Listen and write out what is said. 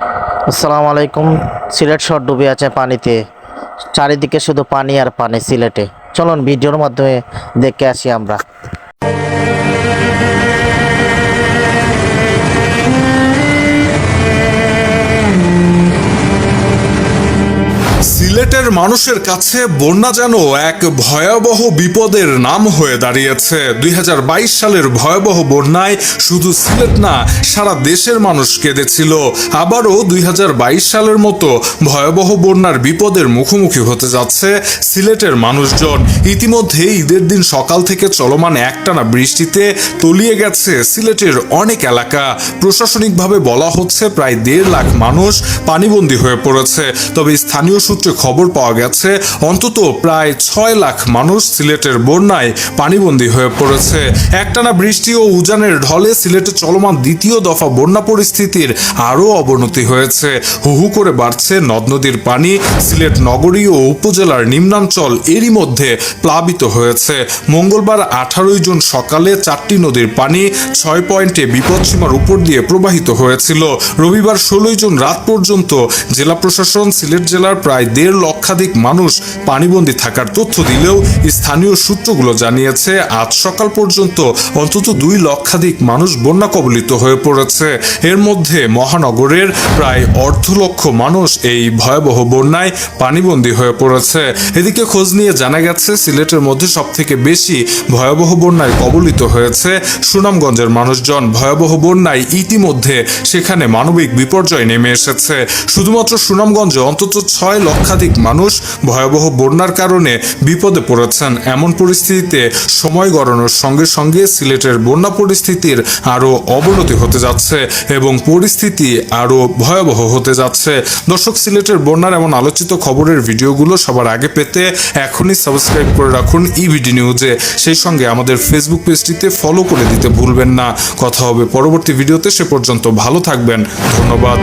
আসসালামু আলাইকুম। সিলেট শহর ডুবে আছে পানিতে। চারিদিকে শুধু পানি আর পানি সিলেটে। চলুন ভিডিওর মাধ্যমে দেখে আসি আমরা। সিলেটের মানুষের কাছে বন্যা যেন এক ভয়াবহ বিপদের নাম হয়ে দাঁড়িয়েছে। দুই হাজার বাইশ সালের ভয়াবহ বন্যায় শুধু সিলেট না, সারা দেশের মানুষ কেঁদেছিল। আবারও দুই হাজার বাইশ সালের মতো ভয়াবহ বন্যার বিপদের মুখোমুখি হতে যাচ্ছে সিলেটের মানুষজন। ইতিমধ্যে ঈদের দিন সকাল থেকে চলমান একটানা বৃষ্টিতে তলিয়ে গেছে সিলেটের অনেক এলাকা। প্রশাসনিকভাবে বলা হচ্ছে প্রায় দেড় লাখ মানুষ পানিবন্দী হয়ে পড়েছে। তবে স্থানীয় সূত্রে খবর পাওয়া গেছে, অন্তত প্রায় ছয় লাখ মানুষ সিলেটের বন্যায় পানিবন্দী হয়ে পড়েছে। একটানা বৃষ্টি ও উজানের ঢলে সিলেটে চলমান দ্বিতীয় দফা বন্যা পরিস্থিতির আরও অবনতি হয়েছে। হু হু করে বাড়ছে নদ নদীর পানি। সিলেট নগরী ও উপজেলার নিম্নাঞ্চল এরই মধ্যে প্লাবিত হয়েছে। মঙ্গলবার আঠারোই জুন সকালে চারটি নদীর পানি ছয় পয়েন্টে বিপদসীমার উপর দিয়ে প্রবাহিত হয়েছিল। রবিবার ষোলোই জুন রাত পর্যন্ত জেলা প্রশাসন সিলেট জেলার প্রায় দেড় লক্ষাধিক মানুষ পানিবন্দী থাকার তথ্য দিলেও স্থানীয় সূত্রগুলো জানিয়েছে, আজ সকাল পর্যন্ত অন্তত দুই লক্ষাধিক মানুষ বন্যা কবলিত হয়ে পড়েছে। এর মধ্যে মহানগরের প্রায় অর্ধ লক্ষ মানুষ এই ভয়াবহ বন্যায় পানিবন্দী হয়ে পড়েছে। এদিকে খোঁজ নিয়ে জানা গেছে, সিলেটের মধ্যে সব থেকে বেশি ভয়াবহ বন্যায় কবলিত হয়েছে সুনামগঞ্জের মানুষজন। ভয়াবহ বন্যায় ইতিমধ্যে সেখানে মানবিক বিপর্যয় নেমে এসেছে। শুধুমাত্র সুনামগঞ্জে অন্তত ছয় লক্ষাধিক মানুষ ভয়াবহ বন্যার কারণে বিপদে পড়েছেন। এমন পরিস্থিতিতে সময় গড়ানোর সঙ্গে সঙ্গে সিলেটের বন্যা পরিস্থিতির আরও অবনতি হতে যাচ্ছে এবং পরিস্থিতি আরও ভয়াবহ হতে যাচ্ছে। দর্শক, সিলেটের বন্যার এমন আলোচিত খবরের ভিডিওগুলো সবার আগে পেতে এখনই সাবস্ক্রাইব করে রাখুন ইভিডি নিউজে সেই সঙ্গে আমাদের ফেসবুক পেজটিতে ফলো করে দিতে ভুলবেন না। কথা হবে পরবর্তী ভিডিওতে। সে পর্যন্ত ভালো থাকবেন। ধন্যবাদ।